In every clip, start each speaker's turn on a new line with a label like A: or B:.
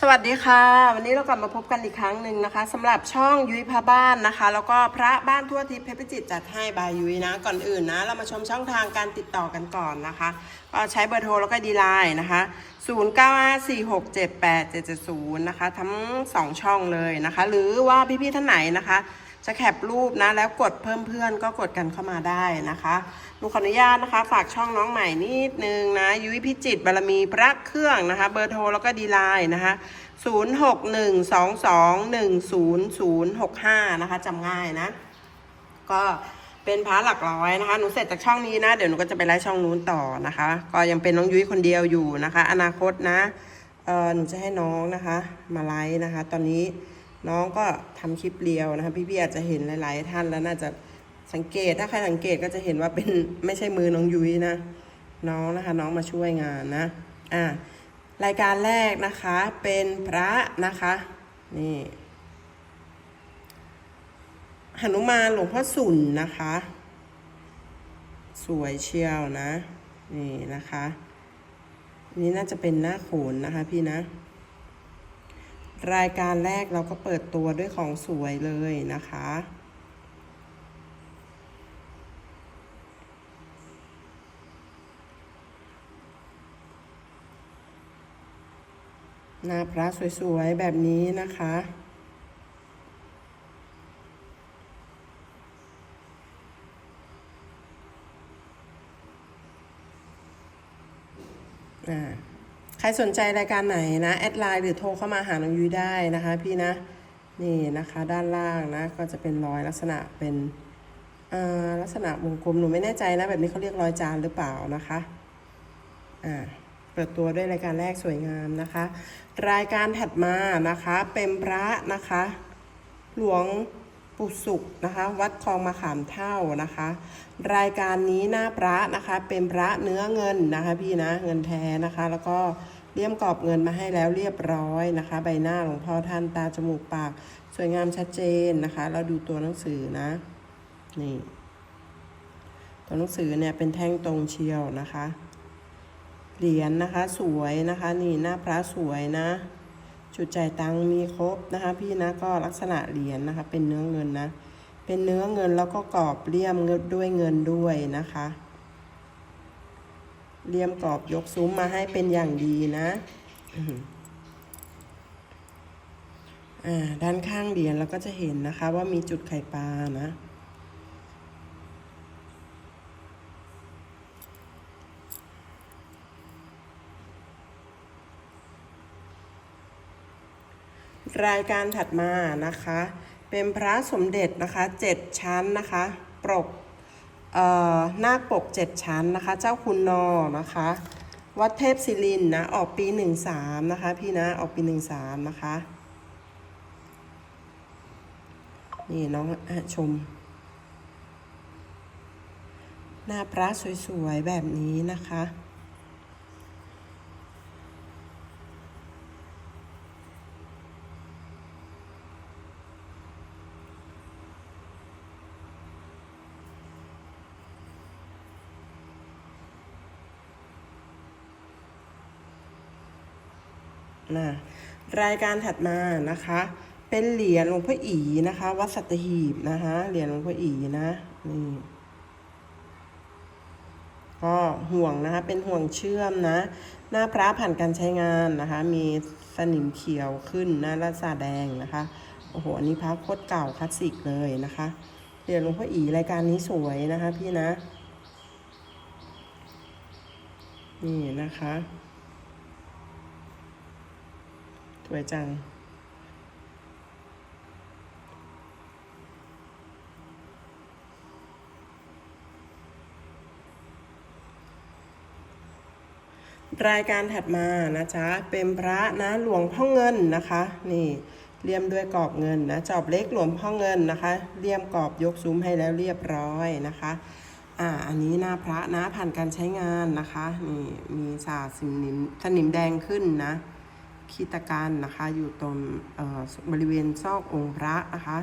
A: สวัสดีค่ะ วันนี้เรากลับมาพบกันอีกครั้งหนึ่งนะคะสำหรับช่องยุ้ยพระบ้านนะคะ แล้วก็พระบ้านทั่วทิพย์เพชรพิจิตจัดให้บายยุ้ยนะ ก่อนอื่นนะ เรามาชมช่องทางการติดต่อกันก่อนนะคะ ก็ใช้เบอร์โทรแล้วก็ดีไลน์นะคะ 0954678770 นะคะ ทั้ง 2 ช่องเลยนะคะ หรือว่าพี่ๆท่านไหนนะคะ จะแคปรูปนะ แล้วกดเพิ่มเพื่อนก็กดกันเข้ามาได้นะคะหนูขออนุญาตนะคะ ฝากช่องน้องใหม่นิดนึงนะ ยุ้ยพิจิตบารมีพระเครื่องนะคะ เบอร์โทรแล้วก็ดีไลน์นะคะ0612210065 นะคะจำง่ายนะ ก็เป็นพระหลักร้อยนะคะ หนูเสร็จจากช่องนี้นะ เดี๋ยวหนูก็จะไปไล่ช่องนู้นต่อนะคะ ก็ยังเป็นน้องยุ้ยคนเดียวอยู่นะคะ อนาคตนะ เออหนูจะให้น้องนะคะ มาไลฟ์นะคะ ตอนนี้ น้องก็ทำคลิปเรียวนะคะพี่ๆอาจจะเห็นหลาย ๆ ท่านแล้วน่าจะสังเกตถ้าใครสังเกตก็จะเห็นว่าเป็นไม่ใช่มือน้องยุ้ยนะ น้องนะคะน้องมาช่วยงานนะอ่ารายการแรกนะคะเป็นพระนะคะนี่หนุมานหลวงพ่อสุนนะคะ สวยเชียวนะ นี่นะคะ นี่น่าจะเป็นหน้าโขนนะคะพี่นะ รายการแรกเราก็เปิดตัวด้วยของสวยเลยนะคะ หน้าพระสวยๆ แบบนี้นะคะอ่า ครสนใจรายการไหนนะแอดไลน์หรือโทรเข้ามาหาน้องยุ้ยได้นะคะพี่นะนี่นะคะด้านล่างนะก็จะเป็นรอยลักษณะเป็นลักษณะวงกลมหนูไม่แน่ใจนะแบบนี้เขาเรียกรอยจานหรือเปล่านะคะอ่าเปิดตัวด้วยรายการแรกสวยงามนะคะ รายการถัดมานะคะเป็นพระนะคะ หลวง สุขนะคะ วัดคลองมะขามเท่านะคะ รายการนี้หน้าพระนะคะ เป็นพระเนื้อเงินนะคะพี่นะเงินแท้นะคะ แล้วก็เลี่ยมกรอบเงินมาให้แล้วเรียบร้อยนะคะ ใบหน้าหลวงพ่อท่านตาจมูกปาก สวยงามชัดเจนนะคะ เราดูตัวหนังสือนะนี่ตัวหนังสือเนี่ยเป็นแท่งตรงเชียวนะคะ เหรียญนะคะสวยนะคะ นี่หน้าพระสวยนะ จุดจ่ายตังมีครบนะคะ พี่นะก็ลักษณะเหรียญนะคะ เป็นเนื้อเงินนะ เป็นเนื้อเงินแล้วก็กรอบเลี่ยมด้วยเงินด้วยนะคะเลี่ยมกรอบยกซุ้มมาให้เป็นอย่างดีนะอ่าด้านข้างเหรียญเราก็จะเห็นนะคะ ว่ามีจุดไข่ปลานะ รายการถัดมานะคะ เป็นพระสมเด็จนะคะเจ็ดชั้นนะคะปกเอ่อนาคปกเจ็ดชั้นนะคะ เจ้าคุณนอนะคะ วัดเทพศิรินนะออกปีหนึ่งสามนะคะ พี่นะออกปีหนึ่งสามนะคะนี่น้องอชม หน้าพระสวยๆ แบบนี้นะคะ นะรายการถัดมานะคะ เป็นเหรียญหลวงพ่ออีนะคะ วัดสัตหีบนะคะเหรียญหลวงพ่ออีนะนี่ก็ห่วงนะคะเป็นห่วงเชื่อมนะ หน้าพระผ่านการใช้งานนะคะ มีสนิมเขียวขึ้นนะลักษณะแดงนะคะโอ้โหอันนี้พระโคตรเก่าคลาสสิกเลยนะคะเหรียญหลวงพ่ออีรายการนี้สวยนะคะพี่นะ นี่นะคะ ส วยจัง รายการถัดมานะจ๊ะ เป็นพระนะหลวงพ่อเงินนะคะ นี่เลี่ยมด้วยกรอบเงินนะจอบเล็กหลวงพ่อเงินนะคะ เลี่ยมกรอบยกซุ้มให้แล้วเรียบร้อยนะคะอ่าอันนี้หน้าพระนะผ่านการใช้งานนะคะนี่มีสาสนิมสนิมแดงขึ้นนะ คีตการนะคะ อยู่ตรงบริเวณซอกองค์พระนะคะ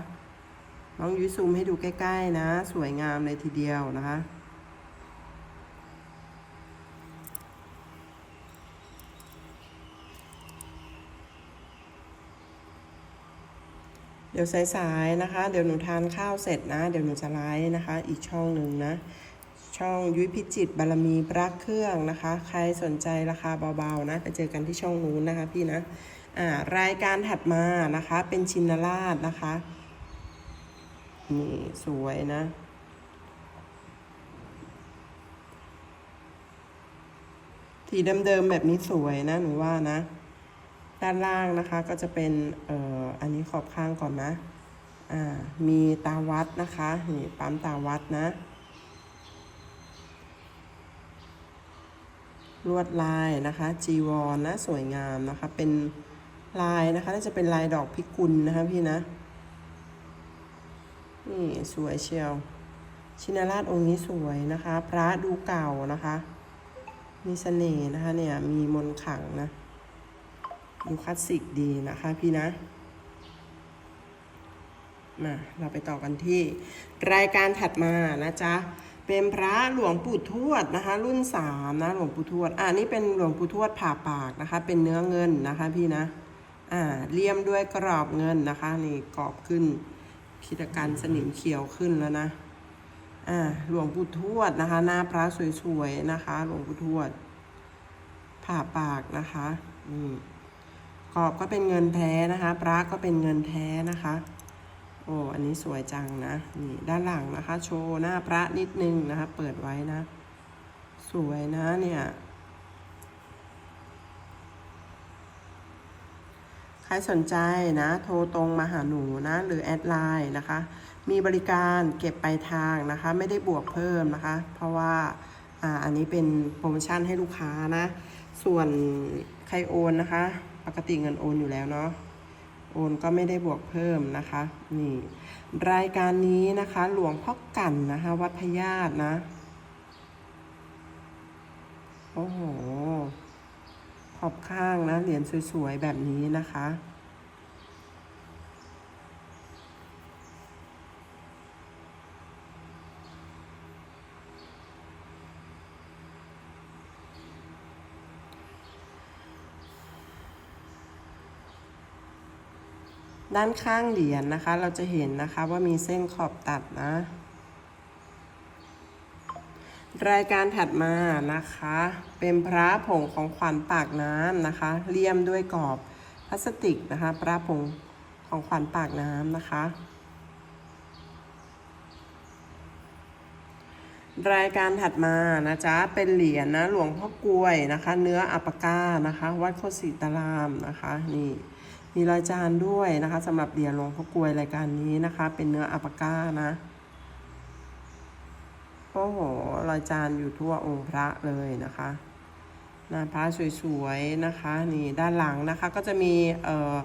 A: น้องยุ้ยซูมให้ดูใกล้ ๆ นะ สวยงามเลยทีเดียวนะคะ เดี๋ยวสายๆนะคะ เดี๋ยวหนูทานข้าวเสร็จนะ เดี๋ยวหนูจะไลฟ์นะคะ อีกช่องหนึ่งนะ ช่องยุ้ยพิจิตบารมีปรักเครื่องนะคะ ใครสนใจราคาเบาๆนะไปเจอกันที่ช่องนู้นนะคะพี่นะอ่ารายการถัดมานะคะ เป็นชินราชนะคะนี่สวยนะสีเดิมๆแบบนี้สวยนะหนูว่านะ ด้านล่างนะคะก็จะเป็นเอ่ออันนี้ขอบข้างก่อนนะ อ่ามีตาวัดนะคะนี่ปั๊มตาวัดนะ ลวดลายนะคะ จีวรนะสวยงามนะคะ เป็นลายนะคะน่าจะเป็นลายดอกพิกุลนะคะพี่นะ นี่สวยเชียว ชินราชองค์นี้สวยนะคะ พระดูเก่านะคะ มีเสน่ห์นะคะเนี่ยมีมนต์ขังนะ ดูคลาสสิกดีนะคะพี่นะมาเราไปต่อกันที่รายการถัดมานะจ๊ะ เป็นพระหลวงปู่ทวดนะคะ รุ่นสามนะหลวงปู่ทวดอ่านี่เป็นหลวงปู่ทวดผ่าปากนะคะ เป็นเนื้อเงินนะคะพี่นะอ่าเลี่ยมด้วยกรอบเงินนะคะนี่กรอบขึ้นคิดการสนิมเขียวขึ้นแล้วนะอ่าหลวงปู่ทวดนะคะ หน้าพระสวยๆนะคะ หลวงปู่ทวด ผ่าปากนะคะอืมกรอบก็เป็นเงินแท้นะคะ พระก็เป็นเงินแท้นะคะ อ้อันนี้สวยจังนะนี่ด้านหลังนะคะ โชว์หน้าพระนิดนึงนะคะ เปิดไว้นะ สวยนะเนี่ยใครสนใจนะ โทรตรงมาหาหนูนะ หรือแอดไลน์นะคะ มีบริการเก็บปลายทางนะคะ ไม่ได้บวกเพิ่มนะคะ เพราะว่าอ่าอันนี้เป็นโปรโมชั่นให้ลูกค้านะ ส่วนใครโอนนะคะ ปกติเงินโอนอยู่แล้วเนาะ โอนก็ไม่ได้บวกเพิ่มนะคะ นี่ รายการนี้นะคะ หลวงพ่อกันนะคะ วัดพญาตนะ โอ้โห ขอบข้างนะ เหรียญสวยๆ แบบนี้นะคะ ด้านข้างเหรียญนะคะ เราจะเห็นนะคะว่ามีเส้นขอบตัดนะ รายการถัดมานะคะ เป็นพระผงของขวัญปากน้ำนะคะเลี่ยมด้วยกรอบพลาสติกนะคะ พระผงของขวัญปากน้ำนะคะ รายการถัดมานะจ๊ะเป็นเหรียญนะหลวงพ่อกลวยนะคะ เนื้ออัปปะก้านะคะ วัดโคสิตารามนะคะนี่ มีรอยจานด้วยนะคะสำหรับเหรียญหลวงพ่อกวยรายการนี้นะคะ เป็นเนื้ออัปก้านะโอ้โหรอยจานอยู่ทั่วองค์พระเลยนะคะหน้าพระสวยๆนะคะ นี่ด้านหลังนะคะก็จะมีเอ่อ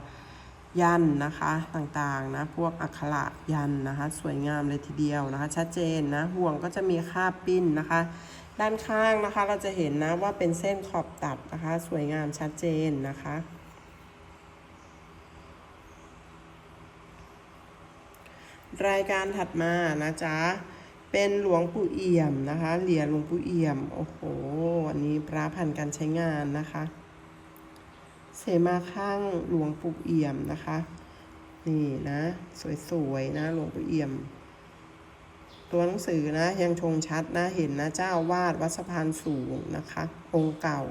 A: ยันนะคะต่างๆนะพวกอักขระยันนะคะ สวยงามเลยทีเดียวนะคะ ชัดเจนนะห่วงก็จะมีคาบปิ้นนะคะ ด้านข้างนะคะเราจะเห็นนะว่าเป็นเส้นขอบตัดนะคะ สวยงามชัดเจนนะคะ รายการถัดมานะจ๊ะ เป็นหลวงปู่เอี่ยมนะคะ เหรียญหลวงปู่เอี่ยม โอ้โห อันนี้พระพันการใช้งานนะคะ เสมาข้างหลวงปู่เอี่ยมนะคะ นี่นะ สวยๆนะหลวงปู่เอี่ยม ตัวหนังสือนะยังชงชัดนะ เห็นนะเจ้าวาดวัดสะพานสูงนะคะ องค์เก่า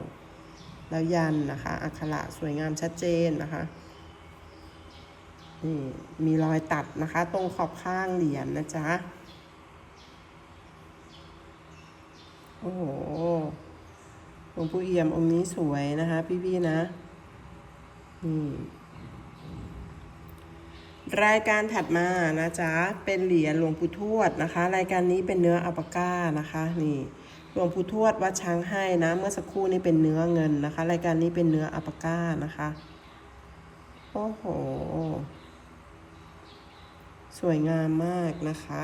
A: แล้วยันนะคะ อักขระสวยงามชัดเจนนะคะ นี่มีรอยตัดนะคะ ตรงขอบข้างเหรียญนะจ๊ะ โอ้โหหลวงปู่เอี่ยมองค์นี้สวยนะคะ พี่ๆนะ นี่รายการถัดมานะจ๊ะ เป็นเหรียญหลวงปู่ทวดนะคะ รายการนี้เป็นเนื้ออัปปะก้านะคะนี่หลวงปู่ทวดวัดช้างให้นะ เมื่อสักครู่นี้เป็นเนื้อเงินนะคะ รายการนี้เป็นเนื้ออัปปะก้านะคะ โอ้โห สวยงามมากนะคะ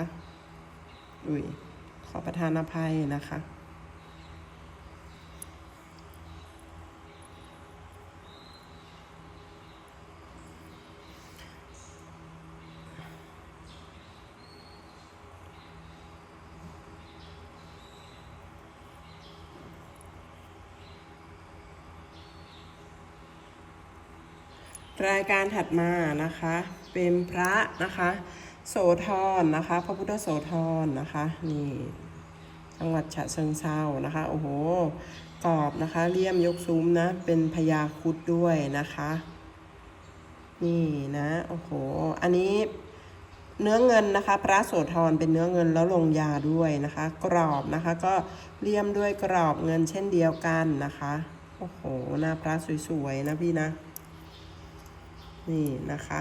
A: อุ้ยขอประทานอภัยนะคะ รายการถัดมานะคะ เป็นพระนะคะ โสธรนะคะ พระพุทธโสธรนะคะนี่จังหวัดฉะเชิงเซานะคะ โอ้โหกรอบนะคะเลี่ยมยกซุ้มนะ เป็นพญาคุดด้วยนะคะ นี่นะ โอ้โห อันนี้เนื้อเงินนะคะ พระโสธรเป็นเนื้อเงินแล้วลงยาด้วยนะคะ กรอบนะคะ ก็เลี่ยมด้วยกรอบเงินเช่นเดียวกันนะคะ โอ้โหหน้าพระสวยๆนะพี่นะ นี่นะคะ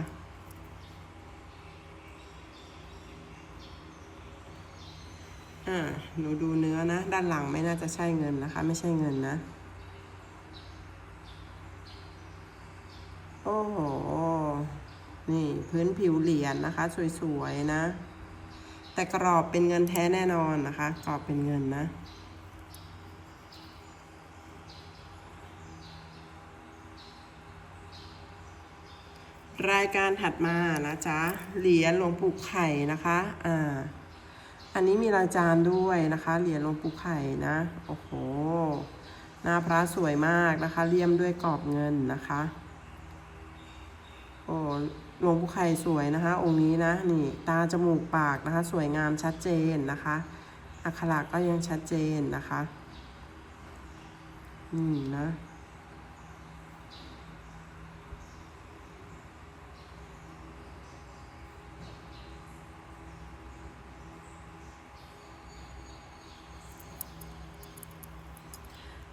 A: อ่า หนูดูเนื้อนะ ด้านหลังไม่น่าจะใช่เงินนะคะ ไม่ใช่เงินนะ โอ้โห นี่พื้นผิวเหรียญนะคะ สวย ๆ นะ แต่กรอบเป็นเงินแท้แน่นอนนะคะ กรอบเป็นเงินนะ รายการถัดมานะจ๊ะเหรียญหลวงปู่ไข่นะคะอ่าอันนี้มีรายจานด้วยนะคะเหรียญหลวงปู่ไข่นะโอ้โหหน้าพระสวยมากนะคะเลี่ยมด้วยกรอบเงินนะคะโอ้หลวงปู่ไข่สวยนะคะ องค์นี้นะนี่ตาจมูกปากนะคะ สวยงามชัดเจนนะคะอักขระก็ยังชัดเจนนะคะนี่นะ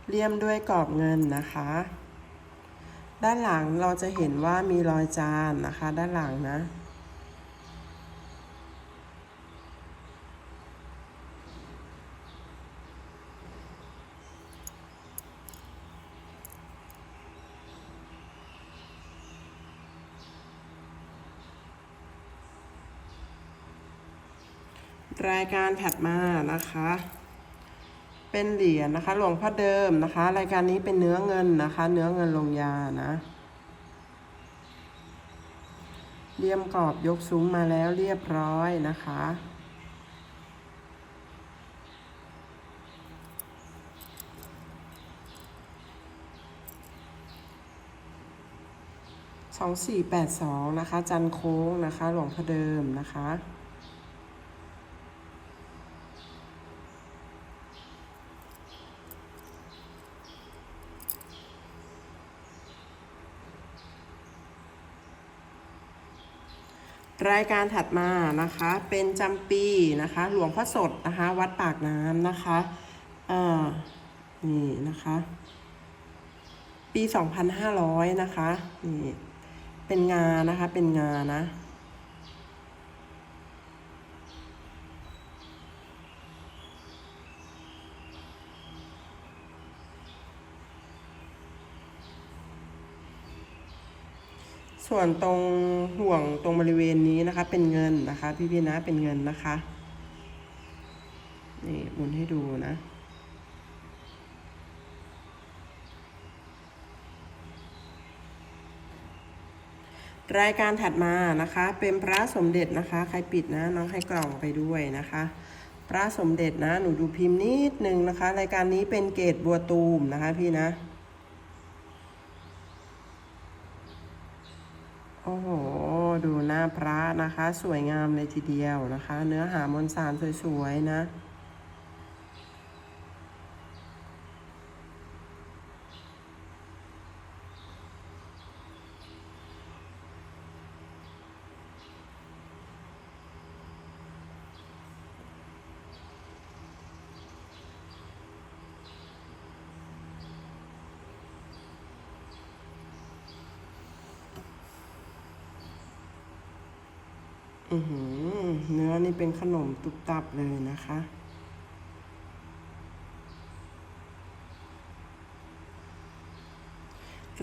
A: เลี่ยมด้วยกรอบเงินนะคะ ด้านหลังเราจะเห็นว่ามีรอยจานนะคะ ด้านหลังนะ รายการถัดมานะคะ เป็นเหรียญนะคะ หลวงพ่อเดิมนะคะ รายการนี้เป็นเนื้อเงินนะคะ เนื้อเงินลงยานะเลี่ยมกรอบยกซุ้มมาแล้วเรียบร้อยนะคะ สองสี่แปดสองนะคะ จันโค้งนะคะ หลวงพ่อเดิมนะคะ รายการถัดมานะคะเป็นจำปีนะคะ หลวงพ่อสดนะคะ วัดปากน้ำนะคะอ่านี่นะคะ ปี 2,500 นะคะนี่เป็นงานนะคะเป็นงานนะ ส่วนตรงห่วงตรงบริเวณนี้นะคะ เป็นเงินนะคะ พี่พี่นะเป็นเงินนะคะนี่หมุนให้ดูนะรายการถัดมานะคะ เป็นพระสมเด็จนะคะ ใครปิดนะน้องให้กล่องไปด้วยนะคะ พระสมเด็จนะ หนูดูพิมพ์นิดนึงนะคะ รายการนี้เป็นเกตบัวตูมนะคะพี่นะ โอ้โห ดูหน้าพระนะคะ สวยงามเลยทีเดียวนะคะ เนื้อหามนสารสวยๆนะ เนื้อนี่เป็นขนมตุบตับเลยนะคะ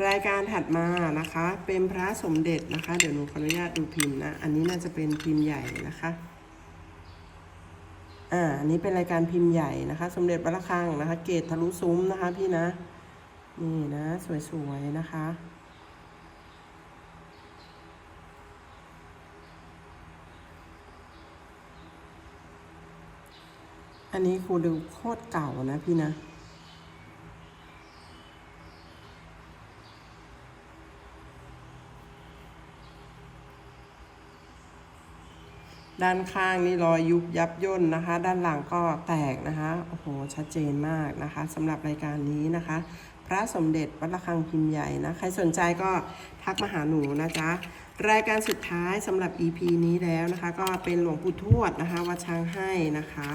A: รายการถัดมานะคะ เป็นพระสมเด็จนะคะ เดี๋ยวหนูขออนุญาตดูพิมพ์นะ อันนี้น่าจะเป็นพิมพ์ใหญ่นะคะอ่าอันนี้เป็นรายการพิมพ์ใหญ่นะคะ สมเด็จวัดระฆังนะคะ เกตทะลุซุ้มนะคะพี่นะ นี่นะ สวยๆนะคะ อันนี้ครูดูโคตรเก่านะพี่นะ ด้านข้างนี่รอยยุบยับย่นนะคะ ด้านหลังก็แตกนะคะ โอ้โห ชัดเจนมากนะคะสำหรับรายการนี้นะคะ พระสมเด็จวัดระฆังพิมพ์ใหญ่นะ ใครสนใจก็ทักมาหาหนูนะจ๊ะรายการสุดท้ายสำหรับ EP นี้แล้วนะคะ ก็เป็นหลวงปู่ทวดนะคะวัดช้างให้นะคะ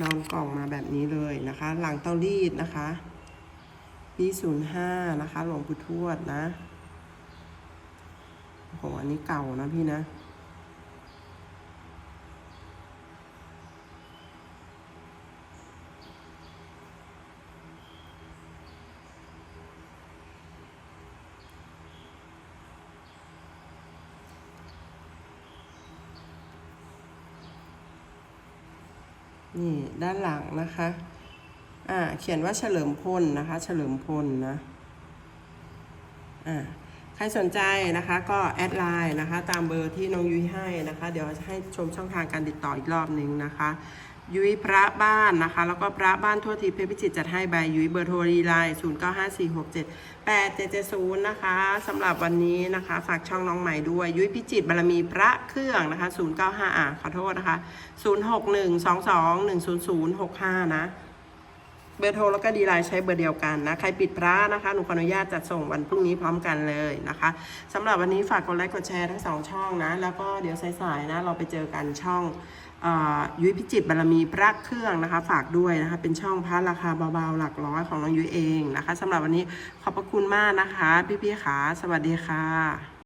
A: นอนกล่องมาแบบนี้เลยนะคะ หลังเตารีดนะคะปีศูนะคะ หลวงปู่ทวดนะโอ้โหอันนี้เก่านะพี่นะ นี่ด้านหลังนะคะ อ่า เขียนว่าเฉลิมพลนะคะ เฉลิมพลนะ อ่า ใครสนใจนะคะก็แอดไลน์นะคะ ตามเบอร์ที่น้องยุ้ยให้นะคะ เดี๋ยวจะให้ชมช่องทางการติดต่ออีกรอบหนึ่งนะคะ ยุ้ยพระบ้านนะคะ แล้วก็พระบ้านทั่วทีเพชรพิจิตจัดให้ใบยุ้ยเบอร์โทรดีไลน์0 9 5 4 6 7 8 7 7 0นะคะสำหรับวันนี้นะคะ ฝากช่องน้องใหม่ด้วย ยุ้ยพิจิตบารมีพระเครื่องนะคะ095อ่าขอโทษนะคะ061 22 100 65นะเบอร์โทรแล้วก็ดีไลน์ใช้เบอร์เดียวกันนะ ใครปิดพระนะคะ หนูขออนุญาตจัดส่งวันพรุ่งนี้พร้อมกันเลยนะคะสำหรับวันนี้ฝากกดไลค์กดแชร์ทั้งสองช่องนะ แล้วก็เดี๋ยวสายๆนะ เราไปเจอกันช่อง ยุ้ยพิจิตบารมีพระเครื่องนะคะ ฝากด้วยนะคะ เป็นช่องพระราคาเบาๆ หลักร้อยของน้องยุ้ยเองนะคะสำหรับวันนี้ขอบพระคุณมากนะคะ พี่ๆขาสวัสดีค่ะ